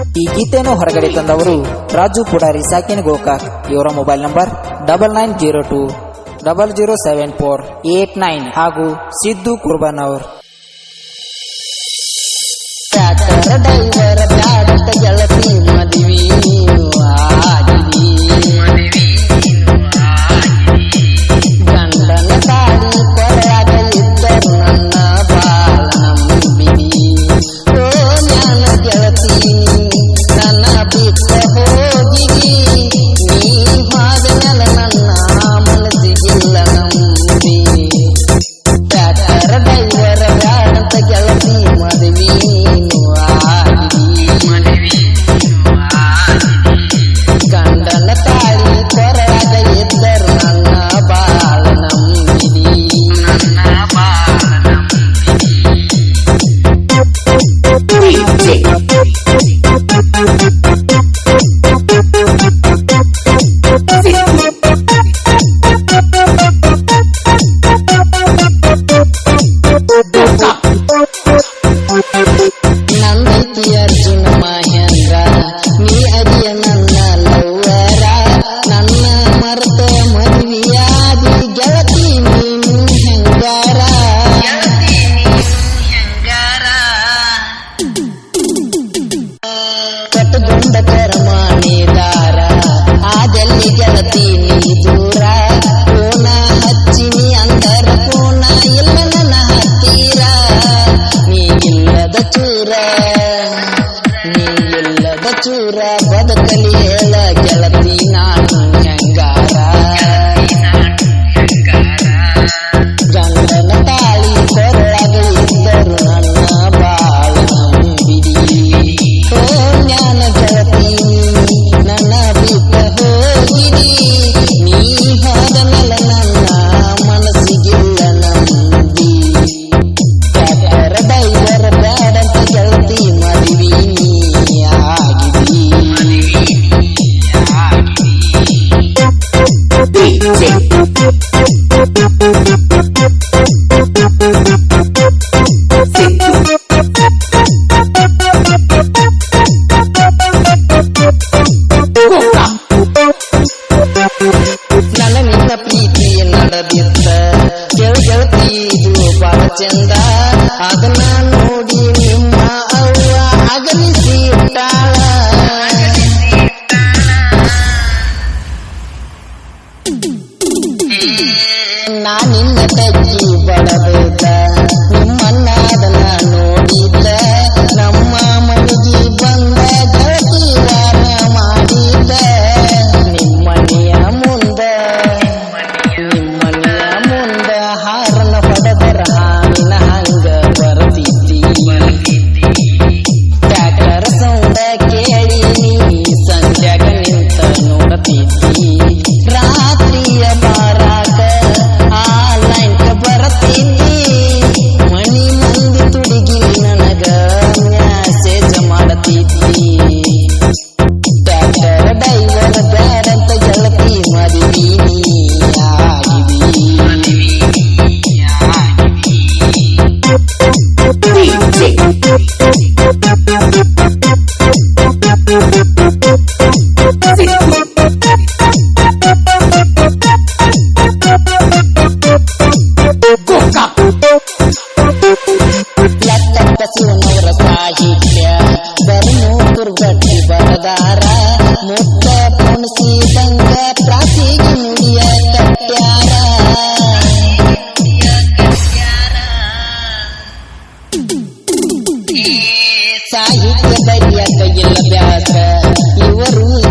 ಈ ಗೀತೆಯನ್ನು ಹೊರಗಡೆ ತಂದವರು ರಾಜು ಪುಡಾರಿ, ಸಾಕಿನ್ ಗೋಕಾಕ್. ಇವರ mobile number double nine zero two double zero seven four eight nine ಹಾಗೂ ಸಿದ್ದು ಕುರ್ಬಾನ್ ಅವರು. ಗೆಳತಿ. கண்ட தரமா ಚಂದ ಅದನ್ನ ನೋಡಿ ನಿಮ್ಮ ಅವ್ವ ಅಗಲಿಸಿ ಇಟ್ಟಾಳ. ನಾನಿನ್ನ ತಜ್ಜಿ ಬಳಬೇಕ Thank. ದುರ್ಗಟ್ಟಿ ಬರದಾರ. ಮುತ್ತ ಪುಣಸಿದಂಗ ಪ್ರಾತಿಗೆ ನುಡಿಯ ಕಟ್ಟ್ಯಾರ. ಸಾಹಿತ್ಯ ಬರಿಯಕ್ಕ ಇಲ್ಲ ಬ್ಯಾಸ. ಇವರು